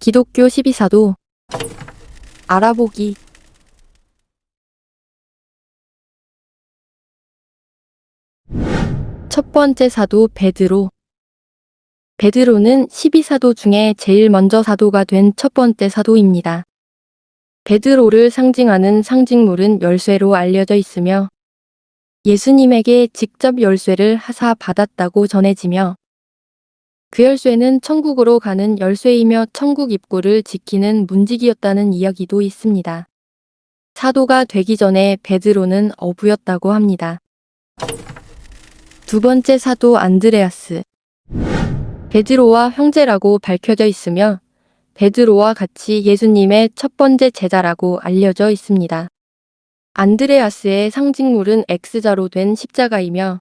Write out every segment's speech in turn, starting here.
기독교 12사도. 알아보기. 첫 번째 사도 베드로. 베드로는 12사도 중에 제일 먼저 사도가 된 첫 번째 사도입니다. 베드로를 상징하는 상징물은 열쇠로 알려져 있으며 예수님에게 직접 열쇠를 하사 받았다고 전해지며 그 열쇠는 천국으로 가는 열쇠이며 천국 입구를 지키는 문지기였다는 이야기도 있습니다. 사도가 되기 전에 베드로는 어부였다고 합니다. 두 번째 사도 안드레아스. 베드로와 형제라고 밝혀져 있으며 베드로와 같이 예수님의 첫 번째 제자라고 알려져 있습니다. 안드레아스의 상징물은 X자로 된 십자가이며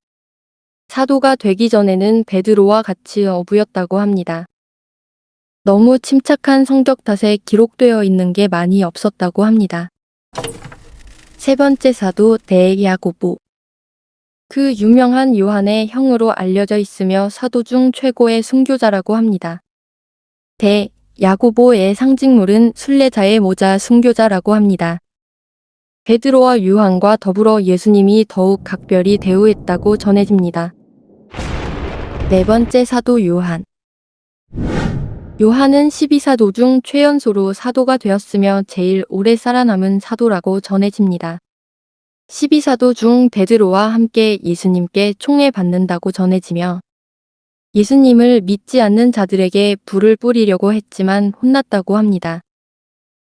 사도가 되기 전에는 베드로와 같이 어부였다고 합니다. 너무 침착한 성격 탓에 기록되어 있는 게 많이 없었다고 합니다. 세 번째 사도 대야고보. 그 유명한 요한의 형으로 알려져 있으며 사도 중 최고의 순교자라고 합니다. 대 야고보의 상징물은 순례자의 모자 순교자라고 합니다. 베드로와 요한과 더불어 예수님이 더욱 각별히 대우했다고 전해집니다. 네 번째 사도 요한. 요한은 12사도 중 최연소로 사도가 되었으며 제일 오래 살아남은 사도라고 전해집니다. 12사도 중 베드로와 함께 예수님께 총애 받는다고 전해지며 예수님을 믿지 않는 자들에게 불을 뿌리려고 했지만 혼났다고 합니다.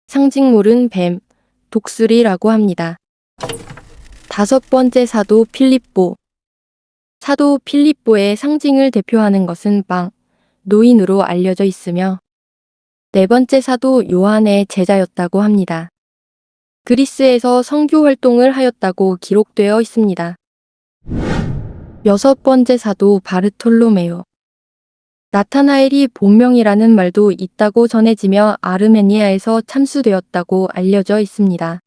상징물은 뱀, 독수리라고 합니다. 다섯 번째 사도 필립보. 사도 필립보의 상징을 대표하는 것은 빵, 노인으로 알려져 있으며 네 번째 사도 요한의 제자였다고 합니다. 그리스에서 선교 활동을 하였다고 기록되어 있습니다. 여섯 번째 사도 바르톨로메오. 나타나엘이 본명이라는 말도 있다고 전해지며 아르메니아에서 참수되었다고 알려져 있습니다.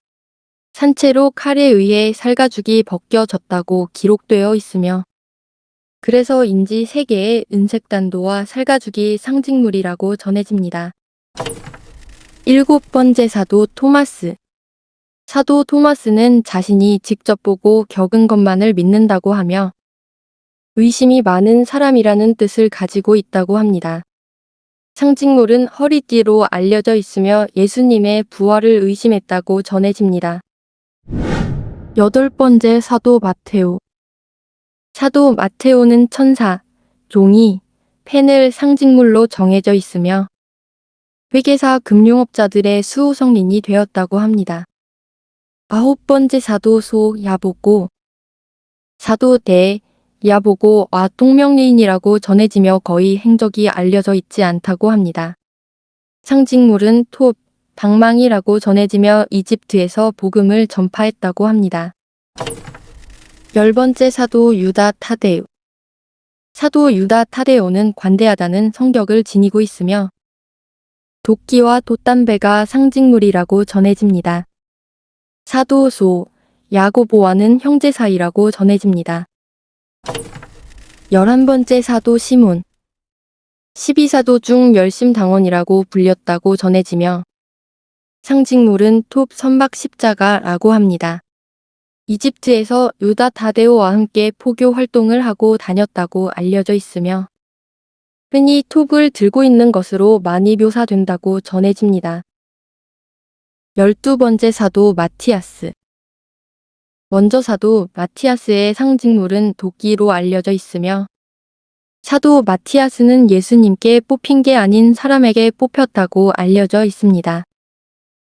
산채로 칼에 의해 살가죽이 벗겨졌다고 기록되어 있으며 그래서인지 세계의 은색단도와 살가죽이 상징물이라고 전해집니다. 일곱 번째 사도 토마스. 사도 토마스는 자신이 직접 보고 겪은 것만을 믿는다고 하며 의심이 많은 사람이라는 뜻을 가지고 있다고 합니다. 상징물은 허리띠로 알려져 있으며 예수님의 부활을 의심했다고 전해집니다. 여덟 번째 사도 마테오. 사도 마테오는 천사, 종이, 펜을 상징물로 정해져 있으며 회계사 금융업자들의 수호 성린이 되었다고 합니다. 아홉 번째 사도 소 야보고 사도 대 야보고와 동명리인이라고 전해지며 거의 행적이 알려져 있지 않다고 합니다. 상징물은 톱, 방망이라고 전해지며 이집트에서 복음을 전파했다고 합니다. 열 번째 사도 유다 타데우. 사도 유다 타데오는 관대하다는 성격을 지니고 있으며 도끼와 돛담배가 상징물이라고 전해집니다. 사도 소, 야고보와는 형제 사이라고 전해집니다. 열한 번째 사도 시몬. 12사도 중 열심당원이라고 불렸다고 전해지며 상징물은 톱 선박 십자가라고 합니다. 이집트에서 유다 다데오와 함께 포교 활동을 하고 다녔다고 알려져 있으며 흔히 톱을 들고 있는 것으로 많이 묘사된다고 전해집니다. 열두 번째 사도 마티아스. 먼저 사도 마티아스의 상징물은 도끼로 알려져 있으며 사도 마티아스는 예수님께 뽑힌 게 아닌 사람에게 뽑혔다고 알려져 있습니다.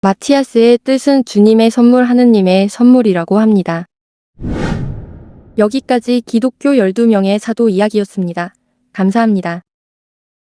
마티아스의 뜻은 주님의 선물 하느님의 선물이라고 합니다. 여기까지 기독교 12명의 사도 이야기였습니다. 감사합니다.